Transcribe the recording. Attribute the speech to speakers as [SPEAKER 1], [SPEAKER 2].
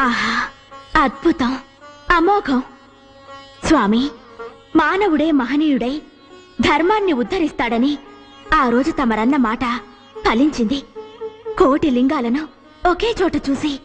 [SPEAKER 1] ఆహా అద్భుతం అమోఘం. స్వామి మానవుడే మహనీయుడై ధర్మాన్ని ఉద్ధరిస్తాడని ఆ రోజు తమరన్న మాట ఫలించింది. కోటి లింగాలను ఒకే చోట చూసి